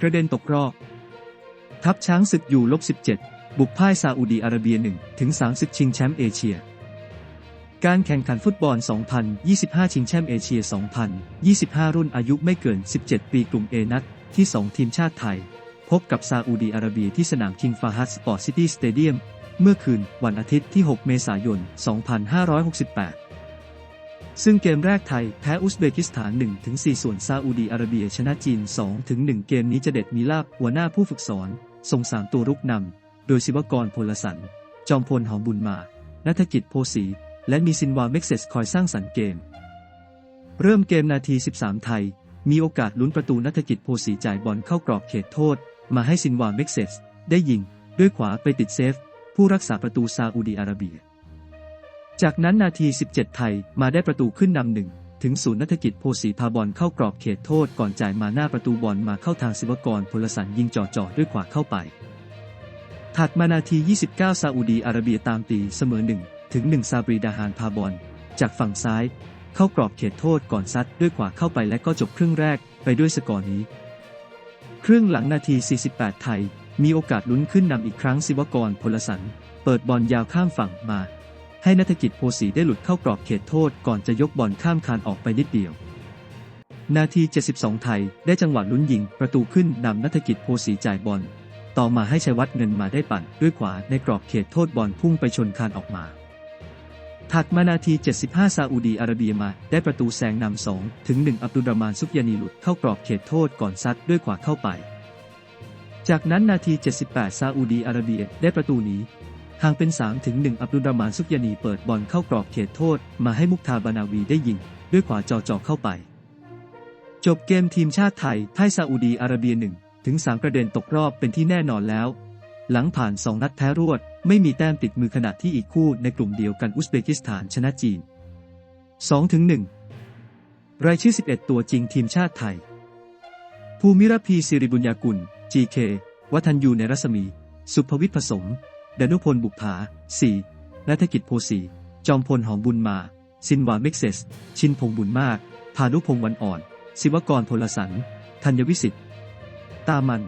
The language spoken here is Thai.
กระเด็นตกรอบ ทัพช้างศึกอยู่ลบ 17 บุกพ่ายซาอุดีอาระเบีย1ถึง3ศึกชิงแชมป์เอเชีย การแข่งขันฟุตบอล 2025 ชิงแชมป์เอเชีย 2025 รุ่นอายุไม่เกิน 17 ปีกลุ่มเอนัดที่ 2 ทีมชาติไทย พบกับซาอุดีอาระเบียที่สนามคิงฟาฮัดสปอร์ตซิตี้สเตเดียมเมื่อคืนวันอาทิตย์ที่ 6 เมษายน 2568 ซึ่งเกมแรกไทย แพ้อุซเบกิสถาน 1-4 ส่วนซาอุดีอาระเบียชนะจีน 2-1 เกมนี้จะเด็ดมีลาบหัวหน้าผู้ฝึกสอนส่งสามตัวรุกนำ โดยศิวกรพลสัน จอมพลหอมบุญมา นัฐกิจโพสี และมีซินวาเม็กเซสคอยสร้างสรรค์เกม เริ่มเกมนาที 13 ไทย มีโอกาสลุ้นประตูนัฐกิจโพสีจ่ายบอลเข้ากรอบเขตโทษ มาให้ซินวาเม็กเซสได้ยิง ด้วยขวาไปติดเซฟ ผู้รักษาประตูซาอุดีอาระเบีย จากนั้นนาที 17 ไทยมาได้ประตูขึ้นนำหนึ่งถึงศูนย์นัฐกิจโพสีพาบอลเข้ากรอบเขตโทษก่อนจ่ายมาหน้าประตูบอลมาเข้าทางศิวกรพลสันยิงจ่อๆด้วยขวาเข้าไป ถัดมานาที 29 ซาอุดีอาระเบียตามตีเสมอหนึ่งถึงหนึ่งซาบรีดาฮานพาบอลจากฝั่งซ้าย เข้ากรอบเขตโทษก่อนซัดด้วยขวาเข้าไปและก็จบครึ่งแรกไปด้วยสกอร์นี้ ครึ่งหลังนาที 48 ไทย มีโอกาสลุ้นขึ้นนำอีกครั้งศิวกรพลสันเปิดบอลยาวข้ามฝั่งมา ให้นัฐกิจโพสีได้หลุดเข้ากรอบเขตโทษก่อนจะยกบอลข้ามคานออกไปนิดเดียว นาที 72 ไทยได้จังหวะลุ้นยิง ประตูขึ้นนำนัฐกิจโพสีจ่ายบอล ต่อมาให้ชัยวัฒน์เงินมาได้ปั่นด้วยขวาในกรอบเขตโทษบอลพุ่งไปชนคานออกมาถัดมานาที 75 ซาอุดีอาระเบียมา ได้ประตูแซงนำสองถึง 1 อับดุลรามานซุกยานีหลุดเข้ากรอบเขตโทษก่อนซัดด้วยขวาเข้าไป จากนั้นนาที 78 ซาอุดีอาระเบียได้ประตูหนี้ ห่างเป็น 3 ถึง 1 อับดุลรามานซุกยานีเปิดบอลเข้ากรอบเขตโทษ มาให้มุกทาบานาวีได้ยิง ด้วยขวาจ่อเข้าไป จบเกมทีมชาติไทยพ่ายซาอุดีอาระเบีย1ถึง3กระเด็นตกรอบเป็นที่แน่นอนแล้ว หลังผ่าน 2 นัดแพ้รวด ไม่มีแต้มติดมือขณะที่อีกคู่ในกลุ่มเดียวกันอุซเบกิสถานชนะจีน2ถึง1รายชื่อ 11 ตัวจริงทีมชาติไทย ภูมิรพีสิริบุญญากุล GK วัฒนยูในรัศมี สุภวิทย์ผสม ดนุพลบุกผา 4. นัฐกิจโพสี จอมพลหอมบุญมา สินวาเม็กเซส ชินพงษ์บุญมาก พานุพงษ์วันอ่อน ศิวกรพลสัน ธัญวิสิทธิ์ ตามัน